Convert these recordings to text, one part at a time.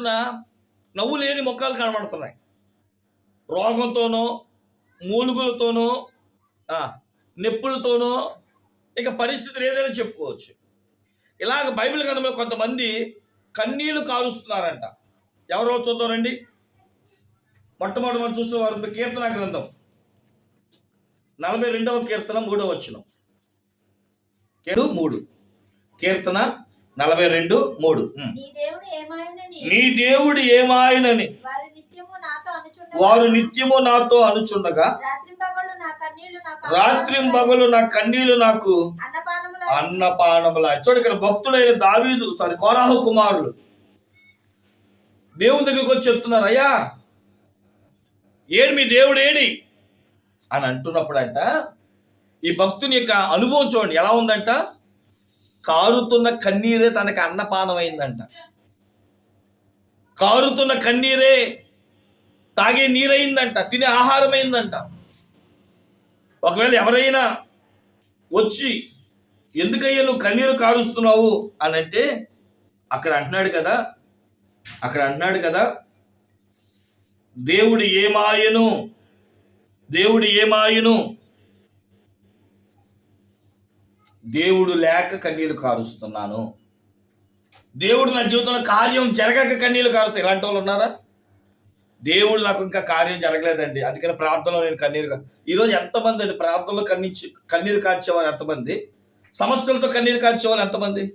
నవ్వు లేని ముఖాలు కనబడుతున్నాయి. రోగంతోనో మూలుగులతోనో నెప్పులతోనో నొప్పులతోనో ఇక పరిస్థితులు ఏదైనా చెప్పుకోవచ్చు. ఇలాగ బైబిల్ గ్రంథంలో కొంతమంది కన్నీళ్ళు కాలుస్తున్నారంట ఎవరో చూద్దామండి మొట్టమొదటి మనం చూసిన వారు కీర్తన గ్రంథం. నలభై రెండవ కీర్తన మూడవ వచ్చిన మూడు. కీర్తన నలభై రెండు మూడు. నీ దేవుడు ఏమాయనని. వారి నిత్యము నాతో అనుచుండగా. రాత్రి పగలు నా కన్నీళ్ళు నాకు అన్నపానముల అన్నపానముల చూడు ఇక్కడ భక్తుడైన దావీదు సారీ కోరాహు కుమారులు. దేవుని దగ్గరికి వచ్చి చెప్తున్నారు అయ్యా ఏడు మీ దేవుడు ఏడి? అని అంటున్నప్పుడంట ఈ భక్తుని యొక్క అనుభవం చూడండి ఎలా ఉందంట? కారుతున్న కన్నీరే తనకి అన్నపానం అయిందంట కారుతున్న కన్నీరే తాగే నీరైందంట తినే ఆహారమైందంట. ఒకవేళ ఎవరైనా వచ్చి ఎందుకయ్యా నువ్వు కన్నీరు కారుస్తున్నావు? అని అంటే అక్కడ అంటున్నాడు కదా అక్కడ అంటున్నాడు కదా దేవుడు ఏమాయను దేవుడు ఏమాయను దేవుడు లేక కన్నీరు కారుస్తున్నాను. దేవుడు నా జీవితంలో కార్యం జరగక కన్నీళ్ళు కారుతాయి ఇలాంటి వాళ్ళు ఉన్నారా? దేవుడు నాకు ఇంకా కార్యం జరగలేదండి. అందుకని ప్రార్థనలో నేను కన్నీరు ఈరోజు ఎంతమంది అండి? ప్రార్థనలో కన్నీచి కన్నీరు కార్చేవారు ఎంతమంది? సమస్యలతో కన్నీరు కార్చేవాళ్ళు ఎంతమంది?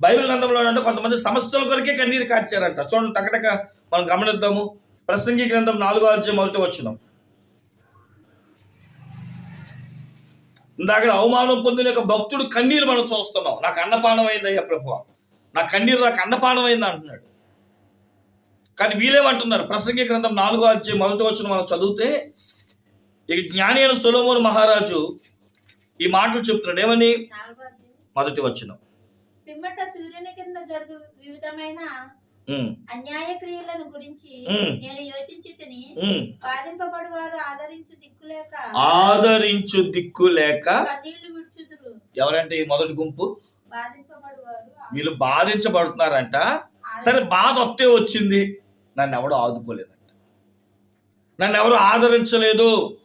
బైబిల్ గ్రంథంలో అంటే కొంతమంది సమస్యల కొరకే కన్నీరు కార్చారంట. చూడండి టకటక మనం గమనిద్దాము. ప్రసంగి గ్రంథం నాలుగో అధ్యాయం మొదటి వచ్చినాం ఇందాక అవమానం పొందిన యొక్క భక్తుడు కన్నీరు మనం చూస్తున్నాం. నాకు అన్నపానం అయింది అయ్యా ప్రభు. నా కన్నీరు నాకు అన్నపానం అయింది అంటున్నాడు. కానీ వీళ్ళేమంటున్నారు? ప్రసంగి గ్రంథం నాలుగో అధ్యాయం మొదటి వచ్చిన మనం చదివితే ఇక జ్ఞాని అయిన సొలోమోన్ మహారాజు ఈ మాటలు చెప్తున్నాడు. ఏమని. మొదటి వచ్చిన పిమ్మట సూర్యుని కింద జరుగు వివిధమైన అన్యాయ క్రియలను గురించి. నేను బాధింపబడి వారు ఆదరించు దిక్కులేక ఆదరించు దిక్కు లేక కన్నీళ్ళు విడుచుదురు. ఎవరంటే ఈ మొదటి గుంపు? వీళ్ళు బాధించబడుతున్నారంట. సరే బాధ వస్తే వచ్చింది. నన్ను ఎవడు ఆదుకోలేదంట. నన్ను ఎవరు ఆదరించలేదు.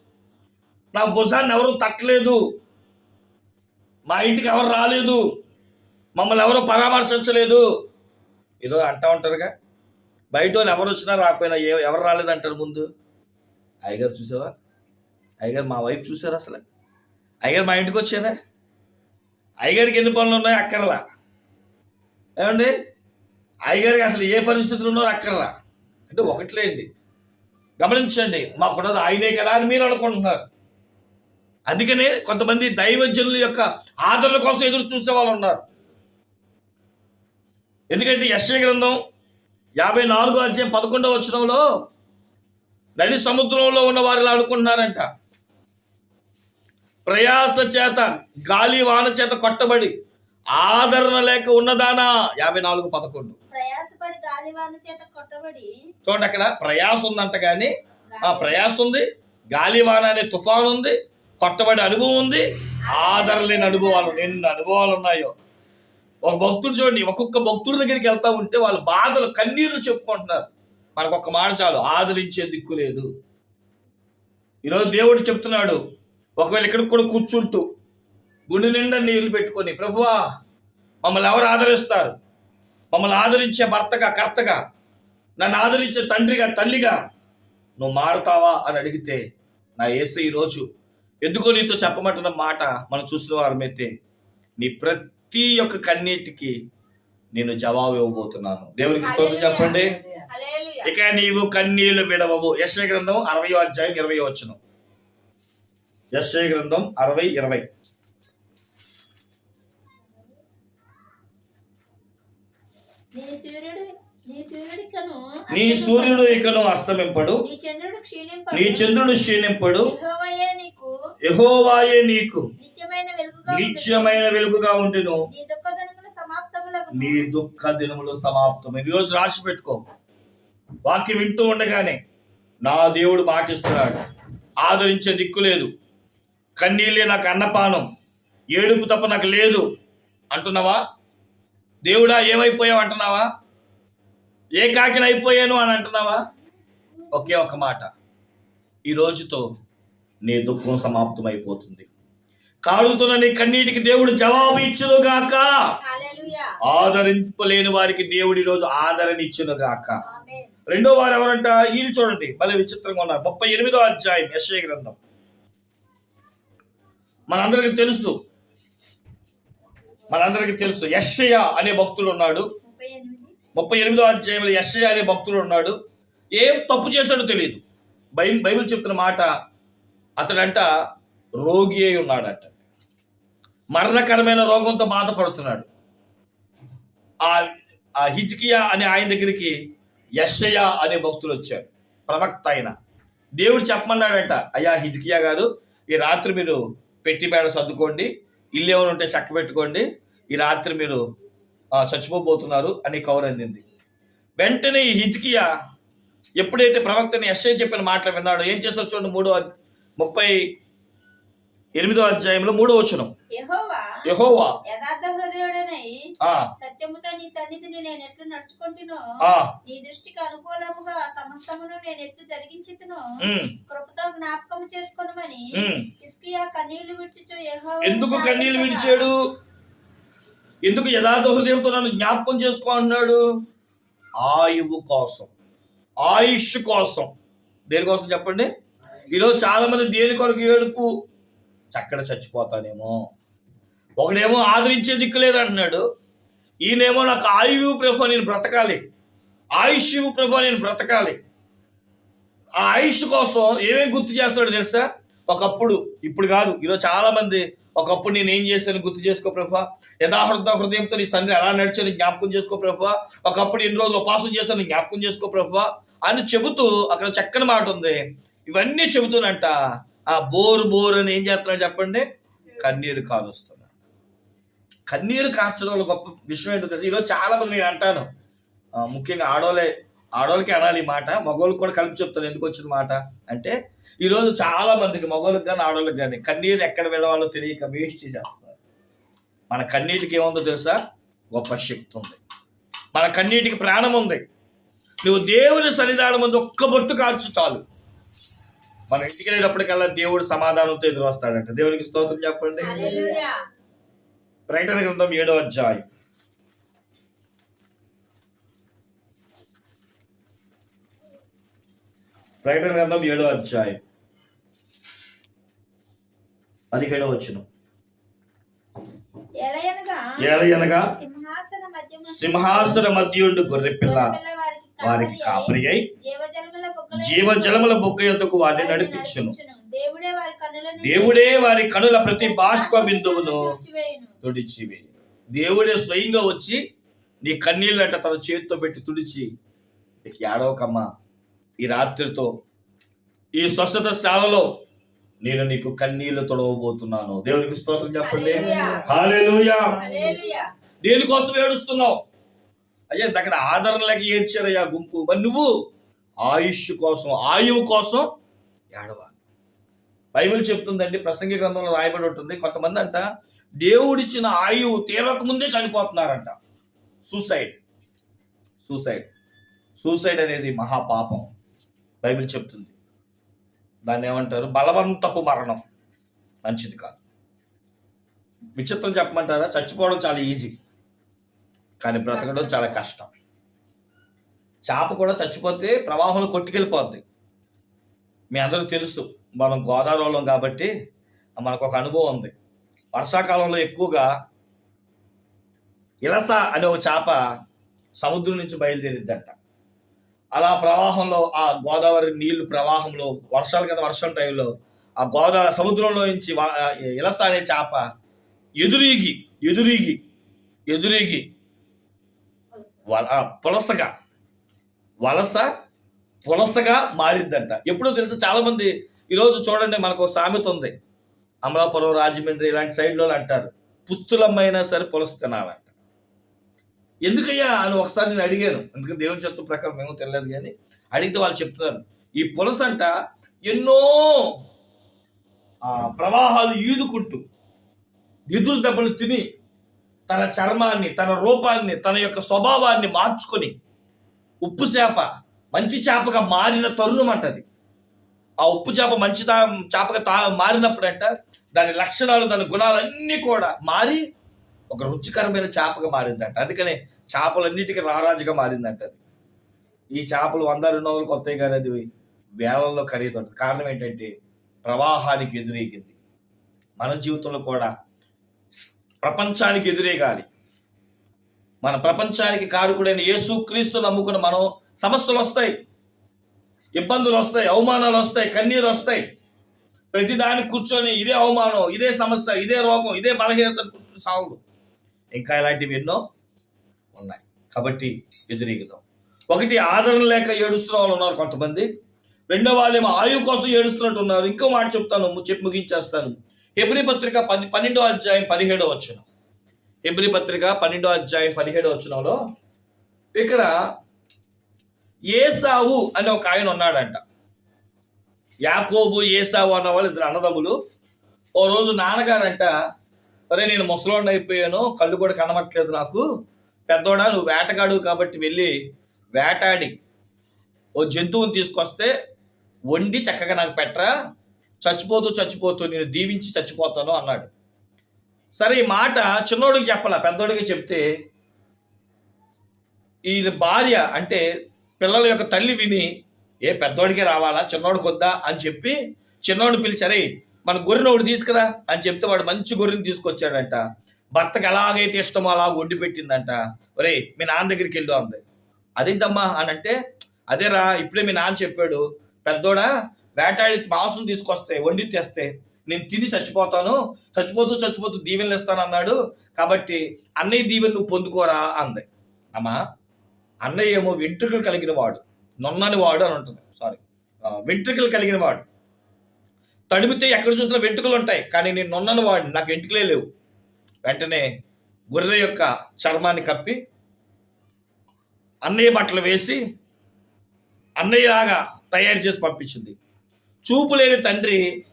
నా భుజాన్ని ఎవరు తట్టలేదు. మా ఇంటికి ఎవరు రాలేదు. మమ్మల్ని ఎవరు పరామర్శించలేదు. ఏదో అంటా ఉంటారుగా. బయట వాళ్ళు ఎవరు వచ్చినా రాకపోయినా ఏ ఎవరు రాలేదంటారు ముందు? అయ్యగారు చూసావా? అయ్యగారు మా వైపు చూసారా అసలు? అయ్యగారు మా ఇంటికి వచ్చారా? అయ్యగారికి ఎన్ని పనులు ఉన్నాయి అక్కర్లా. ఏమండి? అయ్యగారికి అసలు ఏ పరిస్థితులు ఉన్నారో అక్కర్లా. అంటే ఒకట్లేండి గమనించండి మాకున్నది ఆయనే కదా అని మీరు అనుకుంటున్నారు. అందుకనే కొంతమంది దైవజనుల యొక్క ఆదరణ కోసం ఎదురు చూసే వాళ్ళు ఉన్నారు. ఎందుకంటే యశ్య గ్రంథం యాభై నాలుగో అధ్యాయం పదకొండవ వచనంలో నడి సముద్రంలో ఉన్న వారు ఇలా అనుకుంటున్నారంట ప్రయాస చేత గాలి వాన చేత కొట్టబడి ఆదరణ లేక ఉన్నదానా? యాభై నాలుగు పదకొండు. ప్రయాసపడి గాలివాన చేత కొట్టబడి చూడండి అక్కడ ప్రయాస ఉందంట కానీ ఆ ప్రయాస ఉంది గాలివాన అనే తుఫాన్ ఉంది కొట్టబడి అనుభవం ఉంది ఆదరణ లేని అనుభవాలు ఎన్ని అనుభవాలు ఉన్నాయో. ఒక భక్తుడు చూడండి ఒక్కొక్క భక్తుడి దగ్గరికి వెళ్తా ఉంటే వాళ్ళ బాధలు కన్నీళ్ళు చెప్పుకుంటున్నారు. మనకు ఒక్క మాట చాలు ఆదరించే దిక్కు లేదు. ఈరోజు దేవుడు చెప్తున్నాడు ఒకవేళ ఇక్కడికి కూడా కూర్చుంటూ గుండె నిండా నీళ్ళు పెట్టుకొని ప్రభువా మమ్మల్ని ఎవరు ఆదరిస్తారు? మమ్మల్ని ఆదరించే భర్తగా కర్తగా నన్ను ఆదరించే తండ్రిగా తల్లిగా నువ్వు మారుతావా? అని అడిగితే నా ఏసై ఈరోజు ఎందుకో నీతో చెప్పమంటున్న మాట మనం చూసిన వారమైతే నీ ప్రతి ఒక్క కన్నీటికి నేను జవాబు ఇవ్వబోతున్నాను. దేవునికి స్తోత్రం చెప్పండి. ఇక నీవు కన్నీళ్ళు విడవవు. యశ్వ గ్రంథం అరవై అధ్యాయం ఇరవై వచ్చిన యశ్వ గ్రంథం అరవై ఇరవై. నీ సూర్యుడు నీ సూర్యుడు ఇకను అస్తమింపడు. నీ చంద్రుడు క్షీణింపడు. యెహోవాయే నీకు నిత్యమైన వెలుగుగా ఉండును. నీ దుఃఖ దినములు సమాప్తం ఈరోజు రాసి పెట్టుకో. వాక్యం వింటూ ఉండగానే నా దేవుడు మాటిస్తున్నాడు. ఆదరించే దిక్కు లేదు. కన్నీళ్ళే నాకు అన్నపానం. ఏడుపు తప్ప నాకు లేదు. అంటున్నావా? దేవుడా ఏమైపోయావు అంటున్నావా? ఏకాకిని అయిపోయాను అని అంటున్నావా? ఒకే ఒక మాట. ఈ రోజుతో నీ దుఃఖం సమాప్తమైపోతుంది. కాడుతున్న నీ కన్నీటికి దేవుడు జవాబు ఇచ్చునుగాక. ఆదరింపలేని వారికి దేవుడు ఈరోజు ఆదరణ ఇచ్చునుగాక. రెండో వారు ఎవరంట? ఈయన చూడండి. భలే విచిత్రంగా ఉన్నారు. ముప్పై ఎనిమిదో అధ్యాయం యశ్య గ్రంథం. మనందరికి తెలుసు. మనందరికి తెలుసు. యశ్య అనే భక్తుడు ఉన్నాడు. 38 ముప్పై ఎనిమిదో అధ్యాయంలో యశ్య అనే భక్తుడు ఉన్నాడు. ఏం తప్పు చేశాడో తెలియదు. బైబిల్ బైబిల్ చెప్తున్న మాట అతడంట రోగి అయి ఉన్నాడట. మరణకరమైన రోగంతో బాధపడుతున్నాడు. ఆ ఆ హిజ్కియా అనే ఆయన దగ్గరికి యషయ అనే భక్తులు వచ్చారు. ప్రవక్త ఆయన దేవుడు చెప్పమన్నాడంట అయ్యా హిజ్కియా గారు ఈ రాత్రి మీరు పెట్టి పేడ సర్దుకోండి ఇల్లు ఏమైనా ఉంటే చక్క పెట్టుకోండి ఈ రాత్రి మీరు చచ్చిపోబోతున్నారు అని కౌరందింది వెంటనే ఈ హిజ్కియా ఎప్పుడైతే ప్రవక్తని యశ్ఐ చెప్పిన మాటలు విన్నాడో ఏం చేస్తాడు చూడండి మూడో ముప్పై ఎనిమిదో అధ్యాయంలో మూడో వచనం. యెహోవా యెహోవా. యథార్థ హృదయుడనై సత్యముతో నీ సన్నిధిని నేను ఎట్లు నడుచుకుంటునో నీ దృష్టికి అనుకూలముగా సమస్తమును నేను ఎట్లు జరిగించుతునో కృపతో జ్ఞాపకం చేసుకొనమని. హిజ్కియా కన్నీళ్ళు విడిచుచు యెహోవా ఎందుకు కన్నీళ్ళు విడిచాడు? ఎందుకు యథార్థ హృదయంతో నన్ను జ్ఞాపకం చేసుకో అంటున్నాడు ఆయువు కోసం. ఆయుష్ కోసం. దేనికోసం చెప్పండి? ఈరోజు చాలా మంది దేని కొరకు ఏడుపు? చక్కడ చచ్చిపోతానేమో. ఒకడేమో ఆదరించే దిక్కు లేదంటున్నాడు. ఈయనేమో నాకు ఆయువు ప్రభు నేను బ్రతకాలి. ఆయుష్ ప్రభు నేను బ్రతకాలి. ఆ ఆయుష్ కోసం ఏమేమి గుర్తు చేస్తాడో తెలుసా? ఒకప్పుడు ఇప్పుడు కాదు ఈరోజు చాలా మంది ఒకప్పుడు నేను ఏం చేశాను గుర్తు చేసుకో ప్రభా? యథాహృద హృదయంతో నీ సంధి ఎలా నడిచాను జ్ఞాపకం చేసుకో ప్రభా. ఒకప్పుడు ఎన్ని రోజులు ఉపాసం చేశాను జ్ఞాపకం చేసుకో ప్రభా. అని చెబుతూ అక్కడ చక్కని మాట ఉంది. ఇవన్నీ చెబుతూనంట. ఆ బోరు బోరు అని ఏం చేస్తున్నాడు చెప్పండి? కన్నీరు కాలుస్తున్నాడు కన్నీరు కార్చడం గొప్ప విషయం ఏంటో తెలుసు? ఈరోజు చాలా మంది నేను అంటాను. ముఖ్యంగా ఆడోళ్ళే ఆడోళ్ళకి అనాలి మాట మగవాళ్ళకి కూడా కలిపి చెప్తాను ఎందుకు వచ్చిన మాట అంటే ఈరోజు చాలా మందికి మగవాళ్ళకి కానీ ఆడవాళ్ళకి కానీ కన్నీరు ఎక్కడ విడవాలో తెలియక వేస్ట్ చేసేస్తున్నారు. మన కన్నీటికి ఏముందో తెలుసా? గొప్ప శక్తి ఉంది. మన కన్నీటికి ప్రాణం ఉంది. నువ్వు దేవుని సన్నిధానం ముందు ఒక్క బొట్టు కార్చు చాలు. మన ఇంటికి వెళ్ళేటప్పటికల్లా దేవుడు సమాధానంతో ఎదురు వస్తాడంట. దేవునికి స్తోత్రం చెప్పండి. ప్రకటన గ్రంథం ఏడో అధ్యాయం. ప్రకటన గ్రంథం ఏడో అధ్యాయం పదిహేడో వచ్చిన ఎలయనగా సింహాసన మధ్యుండు గొర్రెపిల్ల వారికి కాపరి అయి జీవజలముల బొగ్గల జీవ జలముల బొక్క యొద్దకు వారిని నడిపించును. దేవుడే వారి కన్నులను దేవుడే వారి కనుల ప్రతి బాష్ప బిందువును. తుడిచివి దేవుడే స్వయంగా వచ్చి నీ కన్నీళ్ళంట తన చేతితో పెట్టి తుడిచి ఏడవకమ్మా ఈ రాత్రితో ఈ స్వస్థత శాలలో నేను నీకు కన్నీళ్ళు తొడవబోతున్నాను. దేవునికి స్తోత్రం చెప్పండి. హాలేలుయా. దేనికోసం ఏడుస్తున్నావు? అయ్యా దగ్గర ఆదరణ లేక ఏడ్చారయ్యా గుంపు. మరి నువ్వు ఆయుష్ కోసం ఆయువు కోసం ఏడవాలి. బైబిల్ చెప్తుందండి ప్రసంగి గ్రంథంలో రాయబడి ఉంటుంది. కొంతమంది అంట దేవుడిచ్చిన ఆయువు తీరక ముందే చనిపోతున్నారంట. సూసైడ్. సూసైడ్. సూసైడ్ అనేది మహాపాపం. బైబిల్ చెప్తుంది. దాన్ని ఏమంటారు? బలవంతపు మరణం. మంచిది కాదు. విచిత్రం చెప్పమంటారా? చచ్చిపోవడం చాలా ఈజీ. కానీ బ్రతకడం చాలా కష్టం. చేప కూడా చచ్చిపోతే ప్రవాహంలో కొట్టుకెళ్ళిపోద్ది. మీ అందరూ తెలుసు మనం గోదావరిలో కాబట్టి మనకు ఒక అనుభవం ఉంది. వర్షాకాలంలో ఎక్కువగా ఇలస అనే ఒక చేప సముద్రం నుంచి బయలుదేరిద్దంట. అలా ప్రవాహంలో ఆ గోదావరి నీళ్ళు ప్రవాహంలో వర్షాలు కదా వర్షం టైంలో ఆ గోదావరి సముద్రంలో నుంచి ఇలస అనే చేప ఎదురీగి ఎదురీగి ఎదురీగి. వల- పులసగా. వలస పులసగా మారిద్దంట ఎప్పుడో తెలుసు చాలా మంది ఈరోజు చూడండి మనకు ఒక సామెత ఉంది. అమలాపురం రాజమండ్రి ఇలాంటి సైడ్లో అంటారు. పుస్తులమ్మైనా సరే పులస తినాలంట ఎందుకయ్యా అని ఒకసారి నేను అడిగాను. ఎందుకంటే దేవుని చెత్త ప్రకారం ఏమో తెలియదు కానీ అడిగితే వాళ్ళు చెప్తున్నారు. ఈ పులసంట ఎన్నో ప్రవాహాలు ఈదుకుంటూ ఎదురు దెబ్బలు తిని తన చర్మాన్ని తన రూపాన్ని తన యొక్క స్వభావాన్ని మార్చుకొని ఉప్పు చేప మంచి చేపగా మారిన తరుణం అంటది ఆ ఉప్పు చేప మంచి చేపగా తా మారినప్పుడంట దాని లక్షణాలు దాని గుణాలు అన్నీ కూడా మారి ఒక రుచికరమైన చేపగా మారిందంట. అందుకనే చేపలన్నిటికీ రారాజుగా మారిందంట అది. ఈ చేపలు వంద రెండు వందలు కొత్తవి కానీ అది వేలల్లో ఖరీదు ఉంటుంది కారణం ఏంటంటే ప్రవాహానికి ఎదురేగింది. మన జీవితంలో కూడా ప్రపంచానికి ఎదురేగాలి. మన ప్రపంచానికి కారుకుడైన యేసు క్రీస్తు నమ్ముకున్న మనం సమస్యలు వస్తాయి. ఇబ్బందులు వస్తాయి అవమానాలు వస్తాయి కన్నీరు వస్తాయి. ప్రతిదానికి కూర్చొని ఇదే అవమానం ఇదే సమస్య ఇదే రోగం ఇదే బలహీనత సాగు ఇంకా ఇలాంటివి ఎన్నో ఉన్నాయి. కాబట్టి ఎదురీగుదాం. ఒకటి ఆదరణ లేక ఏడుస్తున్న వాళ్ళు ఉన్నారు కొంతమంది. రెండో వాళ్ళేమో ఆయువు కోసం ఏడుస్తున్నట్టు ఉన్నారు ఇంకో మాట చెప్తాను చెప్పి ముగించేస్తాను. హెబ్రి పత్రిక పది పన్నెండో అధ్యాయం పదిహేడో వచ్చిన హెబ్రి పత్రిక పన్నెండో అధ్యాయం పదిహేడో వచ్చినలో ఇక్కడ ఏసావు అనే ఒక ఆయన ఉన్నాడంట. యాకోబు ఏసావు అన్న వాళ్ళు ఇద్దరు అన్నదమ్ములు. ఓ రోజు నాన్నగారంట అరే నేను ముసలోడిని అయిపోయాను కళ్ళు కూడా కనబట్టలేదు నాకు. పెద్దోడా నువ్వు వేటగాడు కాబట్టి వెళ్ళి వేటాడి. ఓ జంతువుని తీసుకొస్తే వండి చక్కగా నాకు పెట్టరా. చచ్చిపోతూ చచ్చిపోతూ నేను దీవించి చచ్చిపోతాను అన్నాడు. సరే ఈ మాట చిన్నోడికి చెప్పాల? పెద్దోడికి చెప్తే ఈ భార్య అంటే పిల్లల యొక్క తల్లి విని ఏ పెద్దోడికి రావాలా? చిన్నోడికి వద్దా? అని చెప్పి చిన్నోడిని పిలిచారే మన గొర్రెని ఒకటి తీసుకురా అని చెప్తే వాడు మంచి గొర్రెని తీసుకొచ్చాడంట. భర్తకు ఎలాగైతే ఇష్టమో అలా వండి పెట్టిందంట. ఒరే మీ నాన్న దగ్గరికి వెళ్ళు అంది. అదేంటమ్మా అని అంటే అదేరా ఇప్పుడే మీ నాన్న చెప్పాడు పెద్దోడా వేటాడి మాంసం తీసుకొస్తే వండి తెస్తే నేను తిని చచ్చిపోతాను చచ్చిపోతూ చచ్చిపోతూ దీవెనలు ఇస్తాను అన్నాడు కాబట్టి అన్నయ్య దీవెన నువ్వు పొందుకోరా అంది. అమ్మా అన్నయ్య ఏమో వెంట్రుకలు కలిగిన వాడు నొన్నని వాడు అని ఉంటుంది. సారీ వెంట్రుకలు కలిగిన వాడు. తడిమితే ఎక్కడ చూసినా వెంట్రుకలు ఉంటాయి. కానీ నేను నొన్నని వాడిని. నాకు వెంట్రుకలే లేవు. వెంటనే గొర్రె యొక్క చర్మాన్ని కప్పి అన్నయ్య బట్టలు వేసి అన్నయ్యలాగా తయారు చేసి పంపించింది. చూపు లేని తండ్రి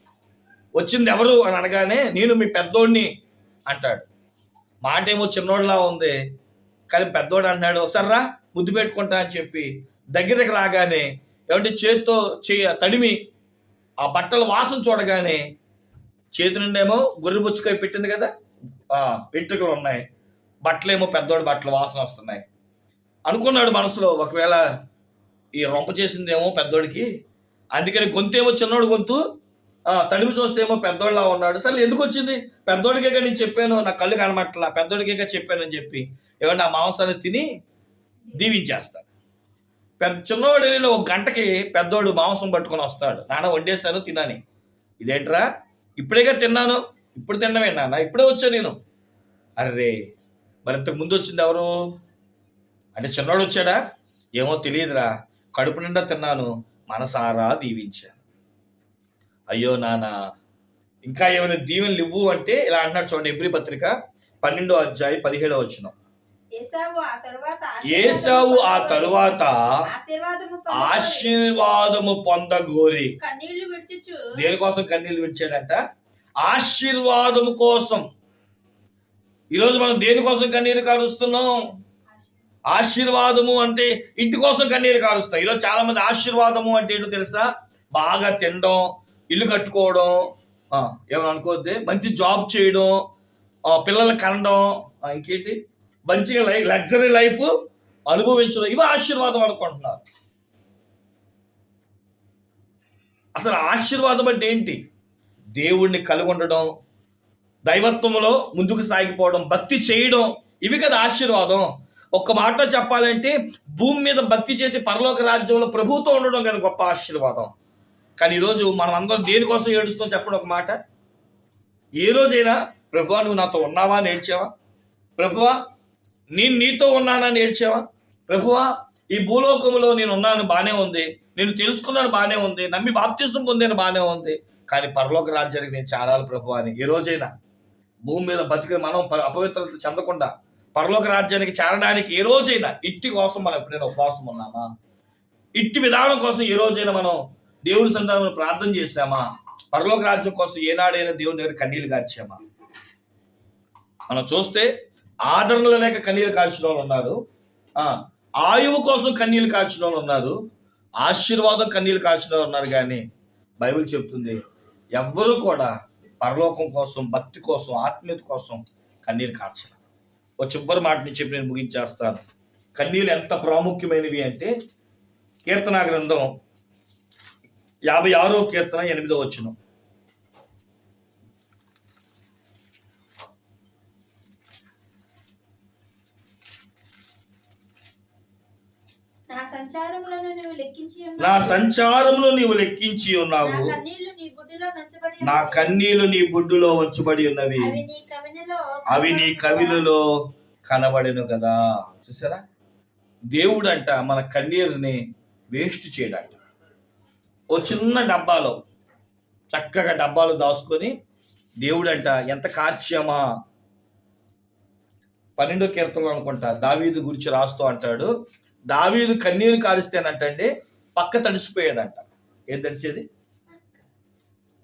వచ్చింది ఎవరు అని అనగానే నేను మీ పెద్దోడిని అంటాడు. మాట ఏమో చిన్నోడిలా ఉంది. కానీ పెద్దోడు అన్నాడు సర్రా ముద్దు పెట్టుకుంటా అని చెప్పి దగ్గరికి రాగానే ఏమంటే చేత్తో చేయ తడిమి ఆ బట్టల వాసన చూడగానే చేతి నుండేమో గొర్రె బుచ్చుకాయ పెట్టింది కదా? వెంట్రుకలు ఉన్నాయి. బట్టలేమో పెద్దోడు బట్టల వాసన వస్తున్నాయి. అనుకున్నాడు మనసులో ఒకవేళ ఈ రొంప చేసిందేమో పెద్దోడికి అందుకని గొంతేమో చిన్నోడు గొంతు తడిమి చూస్తేమో పెద్దోళ్ళలా ఉన్నాడు. సరే ఎందుకు వచ్చింది? పెద్దోడికే నేను చెప్పాను నా కళ్ళు కనమట్లా పెద్దోడికే చెప్పానని చెప్పి ఏమంటే ఆ మాంసాన్ని తిని దీవించేస్తాడు. పెద్ద చిన్నోడు ఒక గంటకి పెద్దోడు మాంసం పట్టుకొని వస్తాడు. నాన్న వండేశాను తినని. ఇదేంట్రా? ఇప్పుడేగా తిన్నాను. ఇప్పుడు తిన్నవే నాన్న. ఇప్పుడే వచ్చా నేను. అరే మరి ఇంతకు ముందు వచ్చింది ఎవరు? అంటే చిన్నోడు వచ్చాడా? ఏమో తెలియదురా. కడుపు నిండా తిన్నాను. మనసారా దీవించాను అయ్యో నాన్న ఇంకా ఏమైనా దీవెనలు ఇవ్వు అంటే ఇలా అన్నాడు చూడండి. ఎబ్రి పత్రిక పన్నెండో అధ్యాయం పదిహేడో వచ్చినాం ఏసావు ఆ తరువాత ఆశీర్వాదము పొందగోరి. కన్నీళ్ళు విడిచుచు దేనికోసం కన్నీళ్ళు విడిచాడంట? ఆశీర్వాదము కోసం. ఈరోజు మనం దేనికోసం కన్నీరు కారుస్తున్నాం? ఆశీర్వాదము అంటే ఇంటి కోసం కన్నీరు కారుస్తాం. ఈరోజు చాలా మంది ఆశీర్వాదము అంటే ఏంటో తెలుసా? బాగా తినడం ఇల్లు కట్టుకోవడం ఆ, ఏమని అనుకోవద్దే. మంచి జాబ్ చేయడం పిల్లలు కనడం ఇంకేంటి? మంచిగా లైఫ్ లగ్జరీ లైఫ్ అనుభవించడం. ఇవి ఆశీర్వాదం అనుకుంటున్నారు. అసలు ఆశీర్వాదం అంటే ఏంటి? దేవుణ్ణి కలిగి ఉండడం దైవత్వంలో ముందుకు సాగిపోవడం భక్తి చేయడం. ఇవి కదా ఆశీర్వాదం. ఒక్క మాట చెప్పాలంటే భూమి మీద భక్తి చేసి పరలోక రాజ్యంలో ప్రభుత్వం ఉండడం కదా గొప్ప ఆశీర్వాదం. కానీ ఈరోజు మనం అందరం దేనికోసం ఏడుస్తాం చెప్పండి ఒక మాట? ఏ రోజైనా ప్రభువా నువ్వు నాతో ఉన్నావా అని ఏడ్చావా ప్రభువా నేను నీతో ఉన్నానని ఏడ్చావా? ప్రభువా ఈ భూలోకంలో నేను ఉన్నాను బాగానే ఉంది. నేను తెలుసుకున్నాను బాగానే ఉంది. నమ్మి బాప్తిసం పొందాను బాగానే ఉంది. కానీ పరలోక రాజ్యానికి నేను చాలాలి ప్రభు అని. ఈ రోజైనా భూమి మీద బతికి మనం ప- అపవిత్రత చెందకుండా పరలోక రాజ్యానికి చేరడానికి ఏ రోజైనా ఇట్టి కోసం మనం ఎప్పుడైనా ఉపవాసం ఉన్నామా? ఇట్టి విధానం కోసం ఏ రోజైనా మనం దేవుడి సంతానం ప్రార్థన చేశామా? పరలోక రాజ్యం కోసం ఏనాడైనా దేవుని దగ్గర కన్నీళ్ళు గార్చామా? మనం చూస్తే ఆదరణ లేక కన్నీరు కాల్చిన వాళ్ళు ఉన్నారు. ఆయువు కోసం కన్నీళ్ళు కాల్చిన వాళ్ళు ఉన్నారు. ఆశీర్వాదం కన్నీళ్ళు కాల్చిన వాళ్ళు ఉన్నారు కానీ బైబిల్ చెప్తుంది ఎవ్వరూ కూడా పరలోకం కోసం భక్తి కోసం ఆత్మీయత కోసం కన్నీళ్ళు కార్చరు ఒక చివరి మాటని చెప్పి నేను ముగించేస్తాను. కన్నీళ్ళు ఎంత ప్రాముఖ్యమైనవి అంటే కీర్తనా గ్రంథం యాభై ఆరో కీర్తన ఎనిమిదో వచ్చినాం నా సంచారములు నీవు లెక్కించి నా ఉన్నావు కన్నీళ్ళు నీ. కన్నీలు నీ బుడ్డులో ఉంచబడి ఉన్నవి. అవి నీ కవినలో అవి నీ కవిలలో కనబడెను కదా. చూసారా? దేవుడు అంట మన కన్నీరుని వేస్ట్ చేయడంట. ఓ చిన్న డబ్బాలో చక్కగా డబ్బాలు దాచుకొని దేవుడు అంట ఎంత కార్చ్యమా పన్నెండో కీర్తనలో అనుకుంటా దావీదు గురించి రాస్తూ అంటాడు. దావీదు కన్నీరు కారిస్తేనంటండి పక్క తడిసిపోయేదంట. ఏం తడిసేది?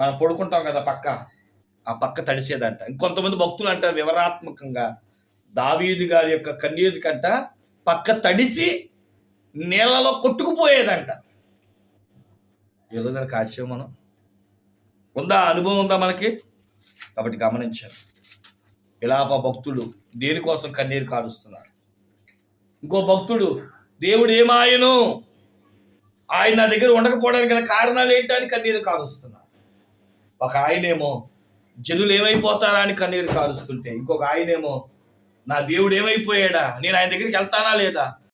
మనం పడుకుంటాం కదా పక్క ఆ పక్క తడిసేదంట. ఇంకొంతమంది భక్తులు అంటారు వివరాత్మకంగా దావీదు గారి యొక్క కన్నీరు కంట పక్క తడిసి నీళ్ళలో కొట్టుకుపోయేదంట. ఏదో దానికి మనం. ఉందా? అనుభవం ఉందా మనకి? కాబట్టి గమనించాను విలాప భక్తుడు దేనికోసం కన్నీరు కారుస్తున్నారు? ఇంకో భక్తుడు దేవుడు ఏమాయను ఆయన నా దగ్గర ఉండకపోవడానికి గల కారణాలు ఏంటని కన్నీరు కారుస్తున్నారు ఒక ఆయనేమో జనులు ఏమైపోతారా అని కన్నీరు కారుస్తుంటే ఇంకొక ఆయనేమో నా దేవుడు ఏమైపోయాడా నేను ఆయన దగ్గరికి వెళ్తానా లేదా?